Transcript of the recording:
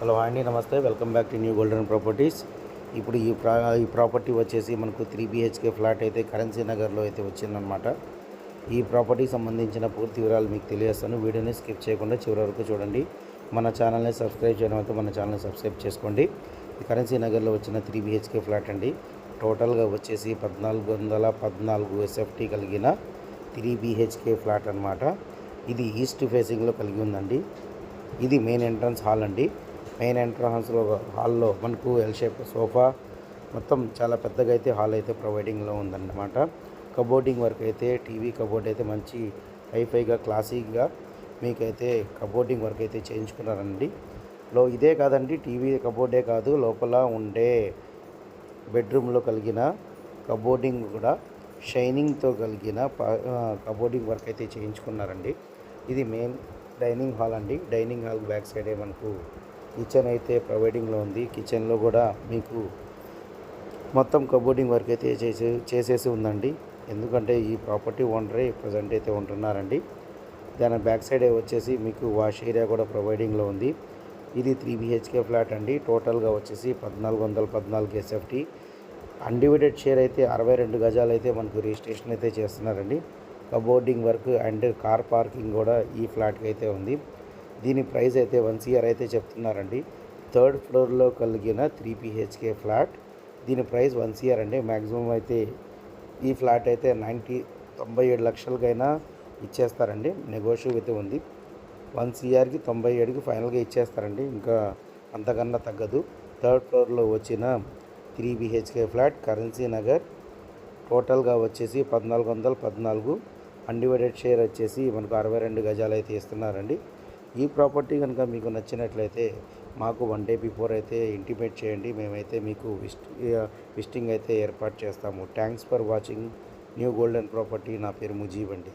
Hello అండి. నమస్తే. Welcome back to New Golden Properties. ఇప్పుడు ఈ ప్రా ఈ ప్రాపర్టీ వచ్చేసి మనకు త్రీ బిహెచ్కే ఫ్లాట్ అయితే కరెన్సీ నగర్లో అయితే వచ్చిందనమాట ఈ ప్రాపర్టీకి సంబంధించిన పూర్తి వివరాలు మీకు తెలియజేస్తాను. వీడియోని స్కిప్ చేయకుండా చివరి వరకు చూడండి. మన ఛానల్ని సబ్స్క్రైబ్ చేయడం అయితే మన ఛానల్ని సబ్స్క్రైబ్ చేసుకోండి. కరెన్సీ నగర్లో వచ్చిన త్రీ బిహెచ్కే ఫ్లాట్ అండి. టోటల్గా వచ్చేసి పద్నాలుగు వందల పద్నాలుగు ఎస్ఎఫ్టీ కలిగిన త్రీ బిహెచ్కే ఫ్లాట్ అనమాట ఇది ఈస్ట్ ఫేసింగ్లో కలిగి ఉందండి. ఇది మెయిన్ ఎంట్రన్స్ హాల్ అండి. మెయిన్ ఎంట్రన్స్లో హాల్లో మనకు ఎల్ షేప్ సోఫా మొత్తం చాలా పెద్దగా అయితే హాల్ అయితే ప్రొవైడింగ్లో ఉందన్నమాట. కబోర్డింగ్ వర్క్ అయితే టీవీ కబోర్డ్ అయితే మంచి హైఫైగా క్లాసీగా మీకైతే కబోర్డింగ్ వర్క్ అయితే చేయించుకున్నారండి. లో ఇదే కాదండి టీవీ కబోర్డే కాదు లోపల ఉండే బెడ్రూమ్లో కలిగిన కబోర్డింగ్ కూడా షైనింగ్తో కలిగిన ప- కబోర్డింగ్ వర్క్ అయితే చేయించుకున్నారండి. ఇది మెయిన్ డైనింగ్ హాల్ అండి. డైనింగ్ హాల్ బ్యాక్ సైడే మనకు కిచెన్ అయితే ప్రొవైడింగ్లో ఉంది. కిచెన్లో కూడా మీకు మొత్తం కబోర్డింగ్ వర్క్ అయితే చేసే చేసేసి ఉందండి. ఎందుకంటే ఈ ప్రాపర్టీ ఓనరే ప్రజెంట్ అయితే ఉంటున్నారండి. దాని బ్యాక్ సైడ్ వచ్చేసి మీకు వాష్ ఏరియా కూడా ప్రొవైడింగ్లో ఉంది. ఇది త్రీ బిహెచ్కే ఫ్లాట్ అండి. టోటల్గా వచ్చేసి పద్నాలుగు వందల పద్నాలుగు ఎస్ఎఫ్టీ. అన్డివైడెడ్ షేర్ అయితే అరవై రెండు గజాలు అయితే మనకు రిజిస్ట్రేషన్ అయితే చేస్తున్నారండి. Cupboarding work and car parking కూడా ఈ ఫ్లాట్కి అయితే ఉంది. దీని ప్రైస్ అయితే వన్ సిఆర్ అయితే చెప్తున్నారండి. థర్డ్ ఫ్లోర్లో కలిగిన త్రీ పిహెచ్కే ఫ్లాట్. దీని ప్రైస్ వన్ సిఆర్ అండి. మ్యాక్సిమం అయితే ఈ ఫ్లాట్ అయితే నైంటీ తొంభై ఏడు లక్షలకైనా ఇచ్చేస్తారండి. నెగోషియబుల్ అయితే ఉంది. వన్ సిఆర్కి తొంభై ఏడుకి ఫైనల్గా ఇచ్చేస్తారండి. ఇంకా అంతకన్నా తగ్గదు. థర్డ్ ఫ్లోర్లో వచ్చిన three BHK flat Currency Nagar. టోటల్గా వచ్చేసి పద్నాలుగు వందల పద్నాలుగు. అన్డివైడెడ్ షేర్ వచ్చేసి మనకు అరవై రెండు గజాలు అయితే ఇస్తున్నారండి. ఈ ప్రాపర్టీ కనుక మీకు నచ్చినట్లయితే మాకు వన్ డే బిఫోర్ అయితే ఇంటిమేట్ చేయండి. మేమైతే మీకు విస్ట్ విస్టింగ్ అయితే ఏర్పాటు చేస్తాము. Thanks for watching. New Golden property. నా పేరు ముజీబ్ అండి.